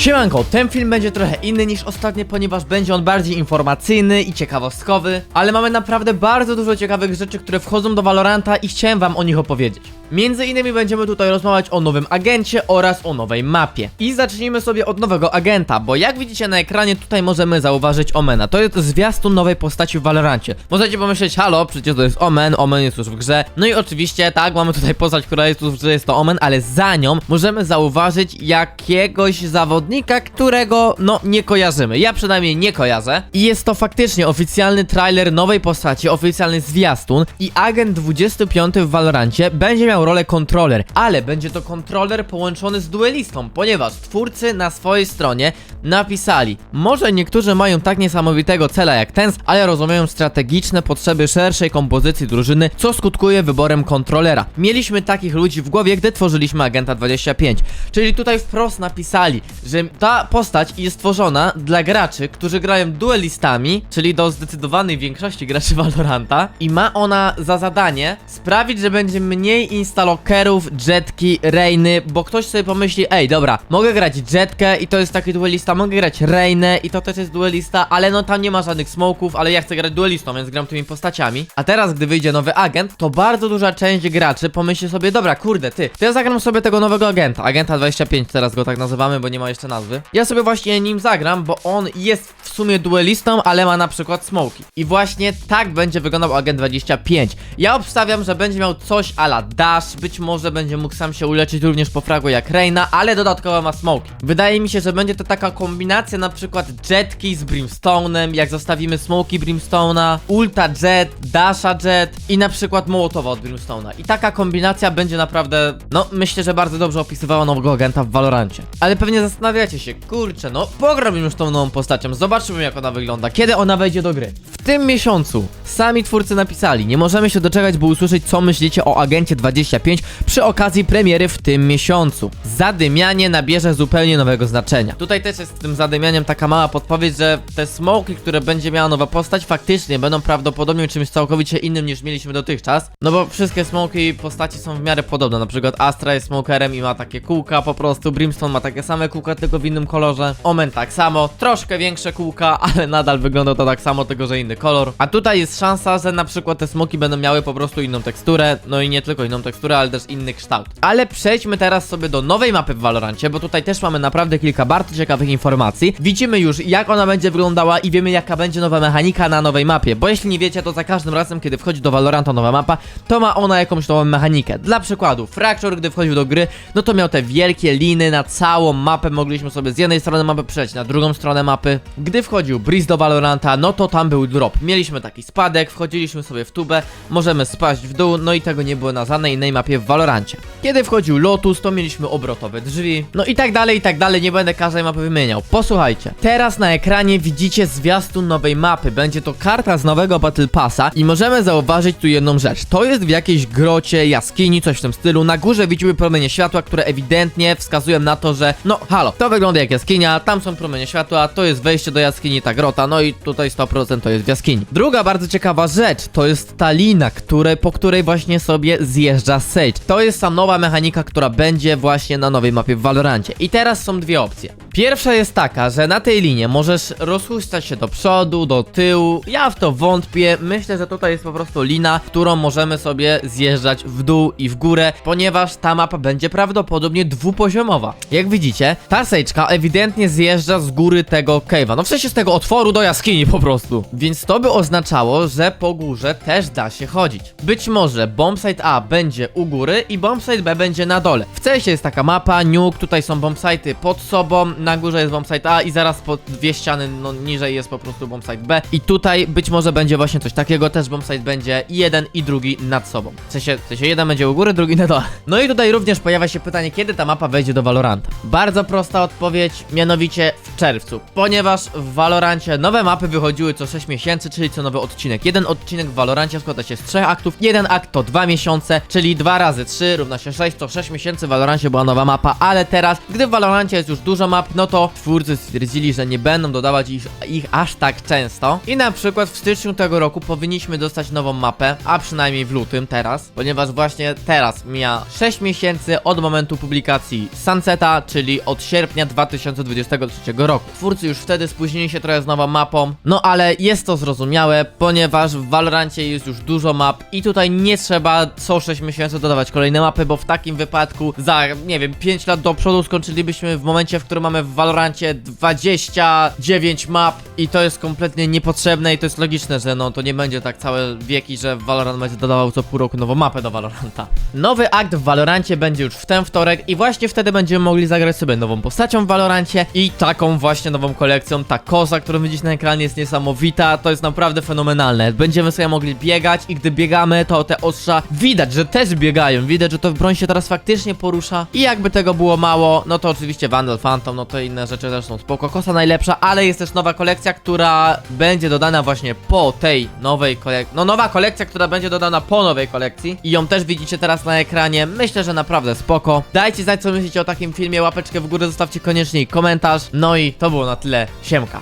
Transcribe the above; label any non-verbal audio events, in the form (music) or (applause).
Siemanko, ten film będzie trochę inny niż ostatnie, ponieważ będzie on bardziej informacyjny i ciekawostkowy, ale mamy naprawdę bardzo dużo ciekawych rzeczy, które wchodzą do Valoranta i chciałem wam o nich opowiedzieć. Między innymi będziemy tutaj rozmawiać o nowym agencie oraz o nowej mapie. I zacznijmy sobie od nowego agenta, bo jak widzicie na ekranie tutaj możemy zauważyć Omena. To jest zwiastun nowej postaci w Valorancie. Możecie pomyśleć, halo, przecież to jest Omen, Omen jest już w grze. No i oczywiście, tak, mamy tutaj postać, która jest już w grze, jest to Omen, ale za nią możemy zauważyć jakiegoś zawodnika, którego, no, nie kojarzymy. Ja przynajmniej nie kojarzę. I jest to faktycznie oficjalny trailer nowej postaci, oficjalny zwiastun i agent 25 w Valorancie będzie miał rolę kontroler, ale będzie to kontroler połączony z duelistą, ponieważ twórcy na swojej stronie napisali, może niektórzy mają tak niesamowitego cela jak ten, ale rozumieją strategiczne potrzeby szerszej kompozycji drużyny, co skutkuje wyborem kontrolera. Mieliśmy takich ludzi w głowie, gdy tworzyliśmy Agenta 25, czyli tutaj wprost napisali, że ta postać jest stworzona dla graczy, którzy grają duelistami, czyli do zdecydowanej większości graczy (laughs) Valoranta i ma ona za zadanie sprawić, że będzie mniej instalokerów, jetki, reiny, bo ktoś sobie pomyśli, ej dobra, mogę grać jetkę i to jest taki duelista, mogę grać reinę i to też jest duelista, ale no tam nie ma żadnych smoków, ale ja chcę grać duelistą, więc gram tymi postaciami. A teraz, gdy wyjdzie nowy agent, to bardzo duża część graczy pomyśli sobie, dobra, kurde, ty, to ja zagram sobie tego nowego agenta, agenta 25, teraz go tak nazywamy, bo nie ma jeszcze nazwy. Ja sobie właśnie nim zagram, bo on jest w sumie duelistą, ale ma na przykład smoki. I właśnie tak będzie wyglądał agent 25. Ja obstawiam, że będzie miał coś ala dash, być może będzie mógł sam się uleczyć również po fragu jak Reina, ale dodatkowo ma smoki. Wydaje mi się, że będzie to taka kombinacja na przykład jetki z Brimstone'em, jak zostawimy smoki Brimstone'a, ulta jet, dasha jet i na przykład mołotowa od Brimstone'a. I taka kombinacja będzie naprawdę, no myślę, że bardzo dobrze opisywała nowego agenta w Valorancie. Ale pewnie zastanawiacie się, kurczę, no pograłbym już tą nową postacią, zobaczymy jak ona wygląda, kiedy ona wejdzie do gry. W tym miesiącu sami twórcy napisali, nie możemy się doczekać, by usłyszeć co myślicie o agencie 25 przy okazji premiery w tym miesiącu. Zadymianie nabierze zupełnie nowego znaczenia. Tutaj też jest z tym zadymianiem taka mała podpowiedź, że te smoki, które będzie miała nowa postać, faktycznie będą prawdopodobnie czymś całkowicie innym niż mieliśmy dotychczas. No bo wszystkie smoki postaci są w miarę podobne. Na przykład Astra jest smokerem i ma takie kółka po prostu, Brimstone ma takie same kółka, tylko w innym kolorze. Omen tak samo, troszkę większe kółka, (laughs) ale nadal wygląda to tak samo, tylko że inny kolor. A tutaj jest szansa, że na przykład te smoki będą miały po prostu inną teksturę, no i nie tylko inną teksturę, ale też inny kształt. Ale przejdźmy teraz sobie do nowej mapy w Valorancie, bo tutaj też mamy naprawdę kilka bardzo ciekawych informacji. Widzimy już jak ona będzie wyglądała i wiemy jaka będzie nowa mechanika na nowej mapie, bo jeśli nie wiecie, to za każdym razem, kiedy wchodzi do Valoranta nowa mapa, to ma ona jakąś nową mechanikę. Dla przykładu, Fracture, gdy wchodził do gry, no to miał te wielkie liny na całą mapę, mogliśmy sobie z jednej strony mapy przejść na drugą stronę mapy. Gdy wchodził Breeze do Valoranta, no to tam był drop. Mieliśmy taki spadek, wchodziliśmy sobie w tubę, możemy spaść w dół, no i tego nie było na żadnej mapie w Valorancie. Kiedy wchodził Lotus, to mieliśmy obrotowe drzwi, no i tak dalej, i tak dalej, nie będę każdej mapy wymieniał. Posłuchajcie, teraz na ekranie widzicie zwiastun nowej mapy, będzie to karta z nowego Battle Passa i możemy zauważyć tu jedną rzecz. To jest w jakiejś grocie, jaskini, coś w tym stylu. Na górze widzimy promienie światła, które ewidentnie wskazują na to, że no halo, to wygląda jak jaskinia, tam są promienie światła, to jest wejście do jaskini, ta grota, no i tutaj 100% to jest jaskini. Druga bardzo ciekawa rzecz, to jest ta lina, które, po której właśnie sobie zjeżdża Sage. To jest ta nowa mechanika, która będzie właśnie na nowej mapie w Valorancie. I teraz są dwie opcje. Pierwsza jest taka, że na tej linie możesz rozhuśtać się do przodu, do tyłu. Ja w to wątpię. Myślę, że tutaj jest po prostu lina, którą możemy sobie zjeżdżać w dół i w górę, ponieważ ta mapa będzie prawdopodobnie dwupoziomowa. Jak widzicie, ta sejczka ewidentnie zjeżdża z góry tego cave'a. No w sensie z tego otworu do jaskini po prostu. Więc to by oznaczało, że po górze też da się chodzić. Być może bombsite A będzie u góry i bombsite B będzie na dole. W CS jest taka mapa, nuke, tutaj są bombsite'y pod sobą, na górze jest bombsite A i zaraz po dwie ściany no niżej jest po prostu bombsite B. I tutaj być może będzie właśnie coś takiego, też bombsite będzie jeden i drugi nad sobą. W sensie, w sensie jeden będzie u góry, drugi na dole. No i tutaj również pojawia się pytanie, kiedy ta mapa wejdzie do Valoranta. Bardzo prosta odpowiedź, mianowicie w czerwcu, ponieważ w Valorancie nowe mapy wychodziły co 6 miesięcy, czyli co nowy odcinek. Jeden odcinek w Valorancie składa się z trzech aktów, jeden akt to 2 miesiące, czyli 2 razy 3 równa się 6, to 6 miesięcy w Valorancie była nowa mapa, ale teraz, gdy w Valorancie jest już dużo map, no to twórcy stwierdzili, że nie będą dodawać ich, ich aż tak często. I na przykład w styczniu tego roku powinniśmy dostać nową mapę, a przynajmniej w lutym teraz, ponieważ właśnie teraz mija 6 miesięcy od momentu publikacji Sunseta, czyli od sierpnia 2023 roku. Twórcy już wtedy spóźnili się trochę z nową mapą, no ale jest to zrozumiałe, ponieważ w Valorancie jest już dużo map i tutaj nie trzeba co 6 miesięcy dodawać kolejne mapy, bo w takim wypadku za, nie wiem, 5 lat do przodu skończylibyśmy w momencie, w którym mamy w Valorancie 29 map i to jest kompletnie niepotrzebne i to jest logiczne, że no to nie będzie tak całe wieki, że Valorant będzie dodawał co pół roku nową mapę do Valoranta. Nowy akt w Valorancie będzie już w ten wtorek i właśnie wtedy będziemy mogli zagrać sobie nową postacią w Valorancie i taką właśnie nową kolekcją. Ta koza, którą widzicie na ekranie jest niesamowita, to jest naprawdę fenomenalne. Będziemy sobie mogli biegać i gdy biegamy, to te ostrza widać, że też biegają, widać, że to broń się teraz faktycznie porusza i jakby tego było mało, no to oczywiście Vandal Phantom, no to inne rzeczy też są spoko. Kosa najlepsza, ale jest też nowa kolekcja, która będzie dodana właśnie po tej nowej kolekcji. No nowa kolekcja, która będzie dodana po nowej kolekcji i ją też widzicie teraz na ekranie. Myślę, że naprawdę spoko. Dajcie znać co myślicie o takim filmie, łapeczkę w górę zostawcie koniecznie i komentarz. No i to było na tyle. Siemka.